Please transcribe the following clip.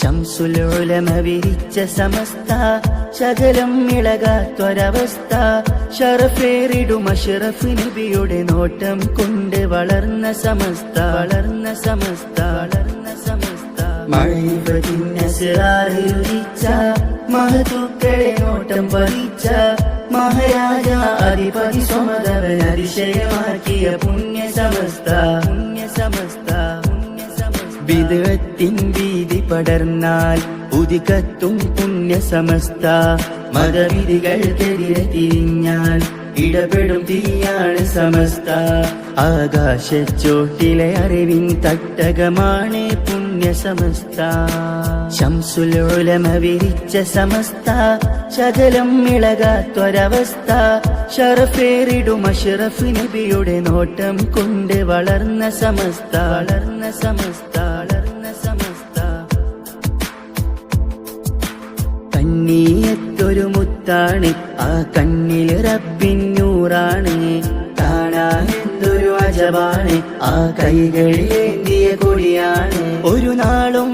ശംസുലുലമ വിരിച്ച സമസ്ത ശകലം ഇളകാത്തൊരവസ്ഥ ഷറഫേറിടും അഷറഫ് നബിയുടെ നോട്ടം കൊണ്ട് വളർന്ന സമസ്ത വളർന്ന സമസ്ത വളർന്ന സമസ്ത. മഴയുരിച്ച മഹതുക്കളെ നോട്ടം വഹിച്ച മഹാരാജ അധിപതി സ്വമതവൻ അതിശയമാക്കിയ പുണ്യ സമസ്ത പുണ്യ സമസ്ത പുണ്യ സമസ്ത വിദഗത്തിൻ വീതി പടർന്നാൽ ഉദികത്തും പുണ്യ സമസ്ത മതവിധികൾക്കെതിരെ തിരിഞ്ഞാൽ ഇടപെടും തീയാണ് സമസ്ത. ആകാശച്ചോട്ടിലെ അറിവിൻ തട്ടകമാണ് പുണ്യ സമസ്ത ശംസുലുലമ വിരിച്ച സമസ്ത ശകലം ഇളകാത്തൊരവസ്ഥ ഷറഫേറിടും അഷറഫ് നബിയുടെ നോട്ടം കൊണ്ട് വളർന്ന സമസ്ത. വളർന്ന സമസ്ത. കണ്ണീയത്തൊരു മുത്താണ്. ആ കണ്ണിൽ റബ്ബിന്നൂറാണ് കാണാനെന്തൊരു അജവാണ് ആ കൈകളിലേന്തിയ കൊടിയാണ്. ഒരു നാളും